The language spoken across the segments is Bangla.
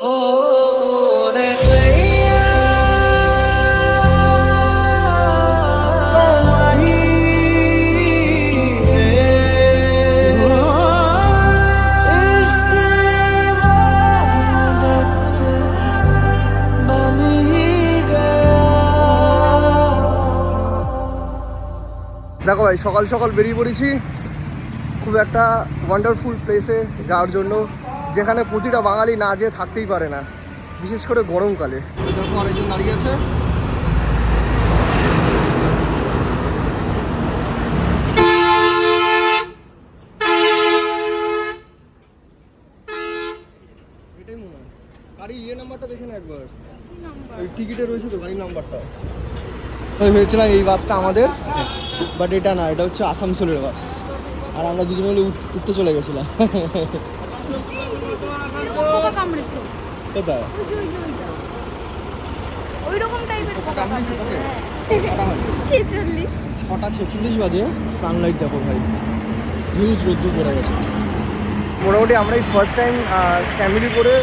দেখো ভাই সকাল সকাল বেরিয়ে পড়েছি। খুব একটা ওয়ান্ডারফুল প্লেসে যাওয়ার জন্য। যেখানে প্রতিটা বাঙালি না যেয়ে থাকতেই পারে না, বিশেষ করে গরমকালে। আরেকজন দাঁড়িয়ে আছে এটাই ইয়ে নাম্বারটা দেখে না একবার। ওই টিকিটে রয়েছে তো নাম্বারটা। ভেবেছিলাম এই বাসটা আমাদের, বাট এটা না, এটা হচ্ছে বাস। আর আমরা দুজন মিলে উঠ- উঠতে চলে গেছিলাম। পোকা কামড়েছে? কোথায় ওই রকম টাইপের পোকা কামড়েছে? ছেচল্লিশ। ছটা ছেচল্লিশ বাজে সানলাইট দেখো ভাই। হিউজ রোদ্দুর পড়ে গেছে। মোটামুটি আমরা এই ফার্স্ট টাইম ফ্যামিলি করে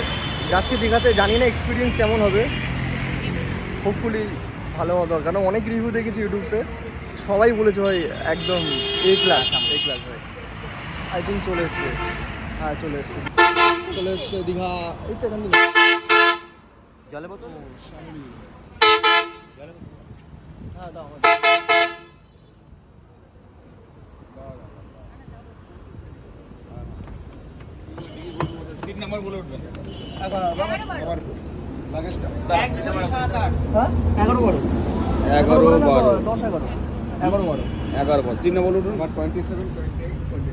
যাচ্ছি দীঘাতে। জানি না এক্সপিরিয়েন্স কেমন হবে। হোপফুলি ভালো হওয়া দরকার। কারণ অনেক রিভিউ দেখেছি ইউটিউবসে সবাই বলেছে ভাই একদম এ ক্লাস এ ক্লাস ভাই। আই থিঙ্ক চলে এসছে। হ্যাঁ চলে এসছে। চলে এসছে দীঘা। এই তো এখান থেকে জলে বোতল শ্যামলী হ্যাঁ দাও সিট নাম্বার বলে উঠবেন এগারো হ্যাঁ? বারো। এগারো বারো। দশ এগারো। বারো। এগারো বারো। Seat number twenty seven twenty eight twenty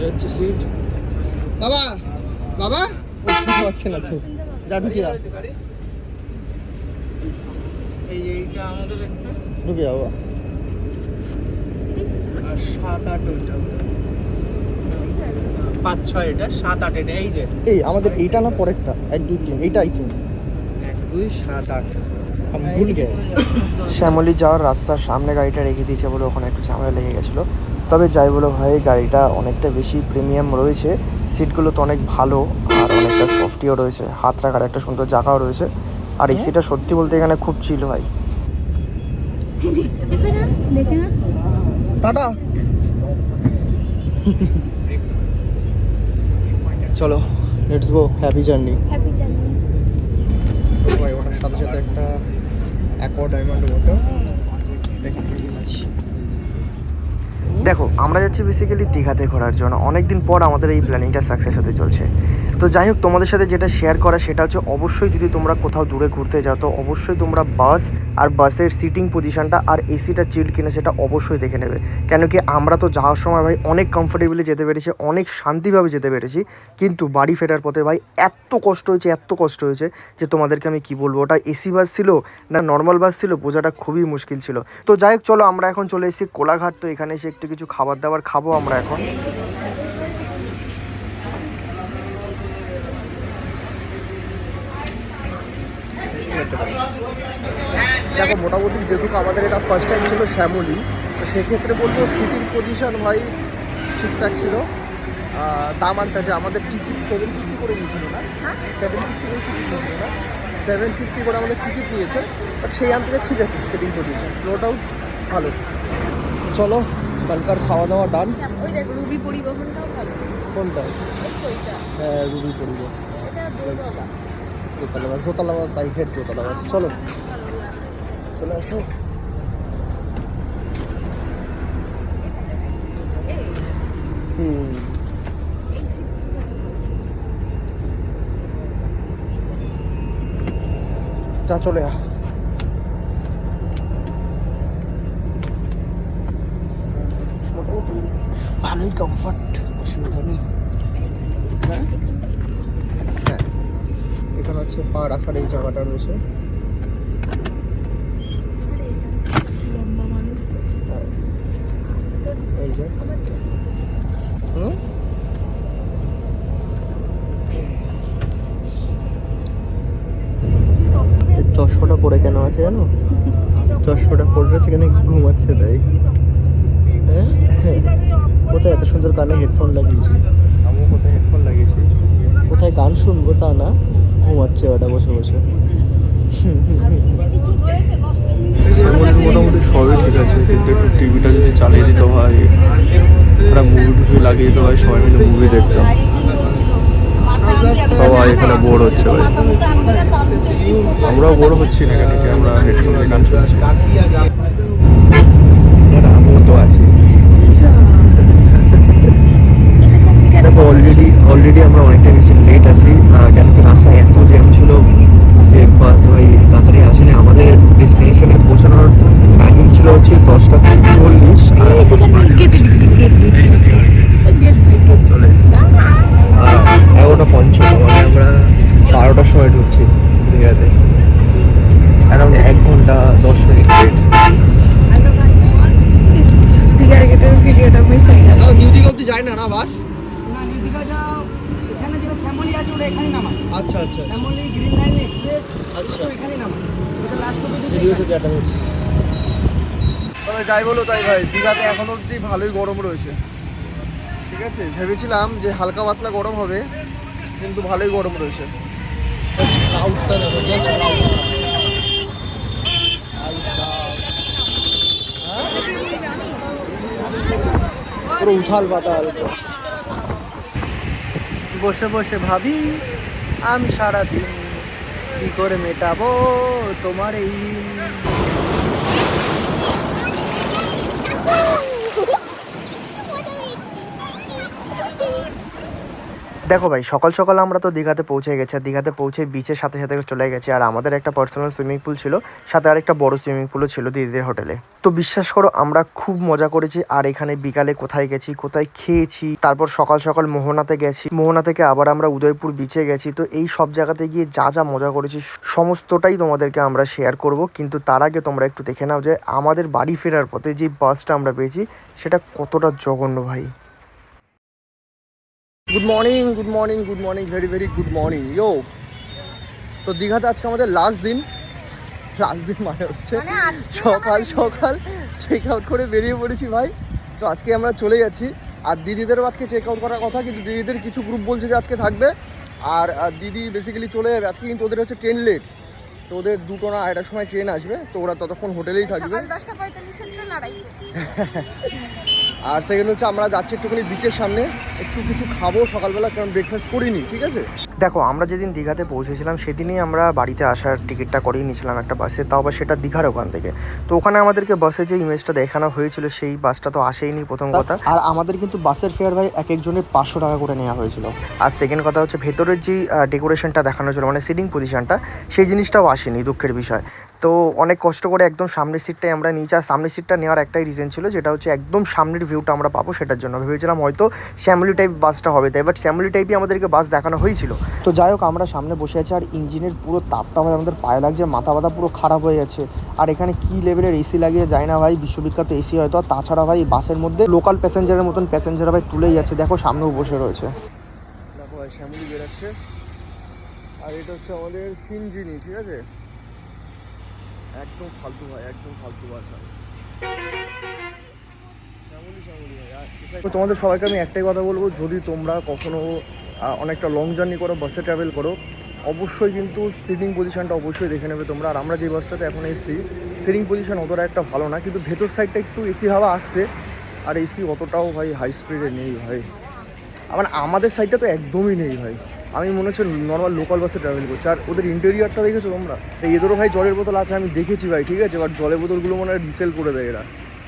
এই হচ্ছে সিট বাবা বাবা? শুনতে না তো যা ঢুকে যা এই যে এইটা আমাদের একটা। ঢুকে যাব। সাত আট পাঁচ ছয় এটা সাত আট এটা এই যে। এই আমাদের এইটা না পরেরটা? এক দুই তিন এইটা আই থিঙ্ক এক দুই সাত আট। আমি ভুল গে শ্যামলি যাওয়ার রাস্তার সামনে গাড়িটা রেখে দিয়েছে বলে ওখানে একটু ঝামেলা লেগে গেছিল। তবে যাই বলো ভাই গাড়িটা অনেকটা বেশি প্রিমিয়াম রয়েছে। সিটগুলো তো অনেক ভালো আর অনেকটা সফটিও রয়েছে। হাত রাখার একটা সুন্দর জায়গাও রয়েছে। আর এসিটা সত্যি বলতে এখানে খুব চিল দেখে না দেখে না টাটা। চলো let's go happy journey happy journey ভাই ওটার সাথে সাথে একটা অ্যাকোয়া ডায়মন্ড ওয়াটার দেখি দেখো, আমরা যাচ্ছি বেসিক্যালি দীঘাতে ঘোরার জন্য। অনেকদিন পর আমাদের এই প্ল্যানিংটা সাকসেস হতে চলছে। তো যাই হোক, তোমাদের সাথে যেটা শেয়ার করা সেটা হচ্ছে অবশ্যই যদি তোমরা কোথাও দূরে ঘুরতে যাও, তো অবশ্যই তোমরা বাস আর বাসের সিটিং পজিশনটা আর এসিটা চিল কিনা সেটা অবশ্যই দেখে নেবে। কেন কি আমরা তো যাওয়ার সময় ভাই অনেক কমফোর্টেবলি যেতে পেরেছি, অনেক শান্তিভাবে যেতে পেরেছি, কিন্তু বাড়ি ফেরার পথে ভাই এত কষ্ট হয়েছে, এত কষ্ট হয়েছে যে তোমাদেরকে আমি কি বলব, ওটা এসি বাস ছিল না নর্মাল বাস ছিল বোঝাটা খুবই মুশকিল ছিল। তো যাই হোক, চলো আমরা এখন চলে এসেছি কোলাঘাট, তো এখানে এসে একটু কিছু খাবার দাবার খাব আমরা এখন। দেখো মোটামুটি যেহেতু আমাদের এটা ফার্স্ট টাইম ছিল শ্যামলি তো সেক্ষেত্রে বলব সিটিং পজিশন ভাই ঠিকঠাক ছিল। দাম আনতেছে আমাদের টিকিট সেভেন ফিফটি করে নিয়েছিল না? সেভেন ফিফটি করে টিকিট নিয়েছিল না? সেভেন ফিফটি করে আমাদের টিকিট নিয়েছে বাট সেই আনতে ঠিক আছে সিটিং পজিশন নো ডাউট ভালো। চলো কালকার খাওয়া দাওয়া ডান ওই দেখ রুবি পরিবহনটাও ভালো। কোনটা? হ্যাঁ রুবি এটা দোতলা বাস দোতলা বাস আই হেড দোতলা বাস চলো। চলে আসো। হুম। তা চলে আ। ভালোই কমফর্ট অসুবিধা নেই হ্যাঁ হ্যাঁ এখানে হচ্ছে পা রাখার এই জায়গাটা রয়েছে। হ্যাঁ। তো এই যে। হুম? চশমাটা পরে কেন আছে জানো? চশমাটা পরে আছে কেন ঘুমাচ্ছে তাই। হ্যাঁ? কোথায় এত সুন্দর কানে হেডফোন লাগিয়েছি? আমিও কোথায় হেডফোন লাগিয়েছি। কোথায় গান শুনব তা না। ঘুমাচ্ছে ওটা বসে বসে। মোটামুটি সবই ঠিক আছে কিন্তু একটু টিভিটা যদি চালিয়ে দিতে হয়, একটা মুভি টুভি লাগিয়ে দিতে হয়, সবাই মিলে মুভি দেখতাম। সবাই এখানে বোর হচ্ছে ভাই। আমরাও বোর হচ্ছি না এখানে আমরা হেডফোন দিয়ে গান শুনছি। আমিও তো অলরেডি অলরেডি আমরা অনেকটা বেশি লেট আছি কেন এত জ্যাম ছিল যে বাস ভাই তাড়াতাড়ি আসেনি। আমাদের ডেস্টিনেশনে পৌঁছানোর টাইমিং ছিল হচ্ছে দশটা চল্লিশ এগারোটা পঞ্চান্ন মানে আমরা বারোটার সময় ঢুকছি দীঘাতে অ্যারাউন্ড এক ঘণ্টা দশ মিনিট লেট দীঘার গেটের ভিডিওটা মিস হয়ে গেল নিউ দিঘা অব্দি যায় না না বাস না নিউ দীঘা যা এখানে যেটা শ্যামলি আছে ওটা এখানে নামায় আচ্ছা আচ্ছা শ্যামলি গ্রিন লাইন এক্সপ্রেস আচ্ছা। এখানে নামায় ওটা লাস্ট তবে যাই বলো তাই ভাই দীঘাতে এখন অবধি ভালোই গরম রয়েছে। ঠিক আছে ভেবেছিলাম যে হালকা পাতলা গরম হবে কিন্তু ভালোই গরম রয়েছে। দেখো জাস্ট পুরো উথাল পাতাল। বসে বসে ভাবি আমি সারাদিন কি করে মেটাবো? তোমার এই দেখো ভাই, সকাল সকাল আমরা তো দীঘাতে পৌঁছে গেছি, আর দীঘাতে পৌঁছে বিচের সাথে সাথে চলে গেছি। আর আমাদের একটা পার্সোনাল সুইমিং পুল ছিল, সাথে আরেকটা বড় সুইমিং পুলও ছিল দিদিদের হোটেলে তো বিশ্বাস করো, আমরা খুব মজা করেছি, আর এখানে বিকালে কোথায় গেছি, কোথায় খেয়েছি, তারপর সকাল সকাল মোহনাতে গেছি। মোহনা থেকে আবার আমরা উদয়পুর বিচে গেছি। তো এই সব জায়গাতে গিয়ে যা যা মজা করেছি, সমস্তটাই তোমাদেরকে আমরা শেয়ার করব। কিন্তু তার আগে তোমরা একটু দেখে নাও যে, আমাদের বাড়ি ফেরার পথে যে বাসটা আমরা পেয়েছি, সেটা কতটা জঘন্য ভাই। Good morning good morning good morning very very good morning yo তো দীঘাতে আজকে আমাদের লাস্ট দিন। লাস্ট দিন মানে হচ্ছে মানে সকাল সকাল চেক আউট করে বেরিয়ে পড়েছি ভাই। তো আজকে আমরা চলে যাচ্ছি। আর দিদিদেরও আজকে চেক আউট করার কথা কিন্তু দিদিদের কিছু গ্রুপ বলছে যে আজকে থাকবে। আর আর দিদি বেসিক্যালি চলে যাবে। আজকে কিন্তু ওদের হচ্ছে ট্রেন লেট তো ওদের দুটো না আড়াইটার সময় ট্রেন আসবে তো ওরা ততক্ষণ হোটেলেই থাকবে। ট্রেন আড়াইটে। আর সেকেন্ড হচ্ছে আমরা যাচ্ছি একটুখানি বিচের সামনে একটু কিছু খাব সকালবেলা কারণ ব্রেকফাস্ট করিনি ঠিক আছে? দেখো আমরা যেদিন দীঘাতে পৌঁছেছিলাম সেদিনই আমরা বাড়িতে আসার টিকিটটা করিয়ে নিয়েছিলাম একটা বাসে তাও আবার সেটা দীঘার ওখান থেকে। তো ওখানে আমাদেরকে বাসে যে ইমেজটা দেখানো হয়েছিল সেই বাসটা তো আসেইনি প্রথম কথা। আর আমাদের কিন্তু বাসের ফেয়ার ভাই এক একজনের পাঁচশো টাকা করে নেওয়া হয়েছিল। আর সেকেন্ড কথা হচ্ছে ভেতরের যে ডেকোরেশনটা দেখানো ছিল মানে সিটিং পজিশনটা সেই জিনিসটাও আসেনি, দুঃখের বিষয়। তো অনেক কষ্ট করে একদম সামনের সিটটাই আমরা নিয়েছি। আর সামনের সিটটা নেওয়ার একটাই রিজন ছিল, যেটা হচ্ছে একদম সামনের ভিউটা আমরা পাবো সেটার জন্য। ভেবেছিলাম হয়তো শ্যামলি টাইপ বাসটা হবে, তাই বাট শ্যামলি টাইপই আমাদেরকে বাস দেখানো হয়েছিল। তো যাই হোক, আমরা সামনে বসে আছি আর ইঞ্জিনের পুরো তাপটা ভাই আমাদের পায়ে লাগছে, মাথা ব্যথা পুরো খারাপ হয়ে যাচ্ছে। আর এখানে কি লেভেলের এসি লাগিয়ে যায় না ভাই, বিশ্ববিখ্যাত এসি হয়তো। আর তাছাড়া ভাই, বাসের মধ্যে লোকাল প্যাসেঞ্জারের মতন প্যাসেঞ্জার ভাই তুলেই যাচ্ছে। দেখো, সামনেও বসে রয়েছে। দেখো ভাই, শ্যামলি বেরোচ্ছে। আর এটা হচ্ছে আমাদের সিনজিনি, ঠিক আছে? একদম ফালতু ভাই, একদম ফালতু তো তোমাদের সবাইকে আমি একটাই কথা বলব, যদি তোমরা কখনো অনেকটা লং জার্নি করো বাসে ট্রাভেল করো, অবশ্যই কিন্তু সিটিং পজিশনটা অবশ্যই দেখে নেবে তোমরা। আর আমরা যে বাসটাতে এখন এসেছি সিটিং পজিশন অতটা একটা ভালো না, কিন্তু ভেতর সাইডটা একটু এসি হাওয়া আসছে। আর এসি অতটাও ভাই হাই স্পিডে নেই ভাই। আমার আমাদের সাইডটা তো একদমই নেই ভাই। আমি মনে হচ্ছে নর্মাল লোকাল বাসে ট্রাভেল করছি। আর ওদের ইন্টেরিয়ারটা দেখেছ তোমরা? এদেরও ভাই জলের বোতল আছে, আমি দেখেছি ভাই, ঠিক আছে? এবার জলের বোতলগুলো মনে হয় রিসেল করে দেয় এরা।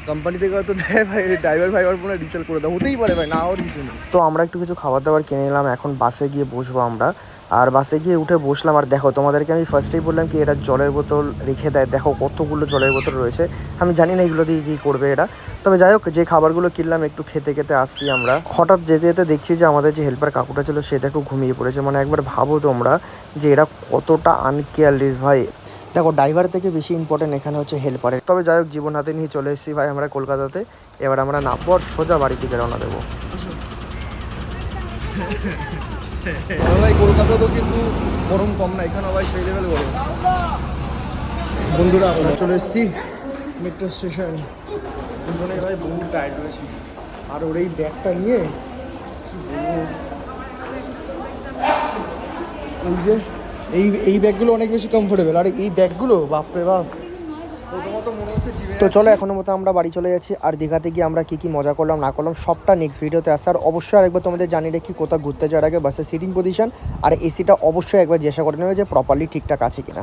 কোম্পানি থেকে হয়তো দেয় ভাই ড্রাইভার ভাইভার মনে রিসেল করে দেয়। হতেই পারে ভাই না হওয়ার কিছু নেই। তো আমরা একটু কিছু খাবার দাবার কিনে নিলাম, এখন বাসে গিয়ে বসবো আমরা। আর বাসে গিয়ে উঠে বসলাম, আর দেখো তোমাদেরকে আমি ফার্স্টেই বললাম কি, এটা জলের বোতল রেখে দেয়। দেখো কতগুলো জলের বোতল রয়েছে। আমি জানি না এগুলো দিয়ে কী করবে এরা। তবে যাই হোক, যে খাবারগুলো কিনলাম, একটু খেতে খেতে আসছি আমরা। হঠাৎ যেতে যেতে দেখছি যে আমাদের যে হেল্পার কাকুটা ছিল, সে দেখো ঘুমিয়ে পড়েছে। মানে একবার ভাবো তোমরা যে এরা কতটা আনকেয়ারলেস ভাই। দেখো ড্রাইভার থেকে বেশি ইম্পর্টেন্ট এখানে হচ্ছে হেল্পারের তবে যাই হোক, জীবন হাতে নিয়ে চলে এসেছি ভাই আমরা কলকাতাতে। এবার আমরা নামবো আর সোজা বাড়ি থেকে রওনা দেবো। ভাই কলকাতা তো কিন্তু গরম কম না এখানে ভাই সেই লেভেল গরম। বন্ধুরা, আমরা চলে এসেছি মেট্রো স্টেশন মনে ভাই বহু টায়ার্ড রয়েছি। আর ওর এই ব্যাগটা নিয়ে? এই যে, এই এই ব্যাগগুলো অনেক বেশি কমফোর্টেবল আর এই ব্যাগগুলো বাপরে বাপ প্রথমত মনে হচ্ছে জিভে তো চলো এখনও মতো আমরা বাড়ি চলে যাচ্ছি। আর দীঘাতে গিয়ে আমরা কী কী মজা করলাম না করলাম সবটা নেক্সট ভিডিওতে আসছে। আর অবশ্যই আরেকবার তোমাদের জানিয়ে রাখি কোথাও ঘুরতে যাওয়ার আগে বাসের সিটিং পজিশন আর এসিটা অবশ্যই একবার জিজ্ঞাসা করে নেবে যে প্রপারলি ঠিকঠাক আছে কিনা।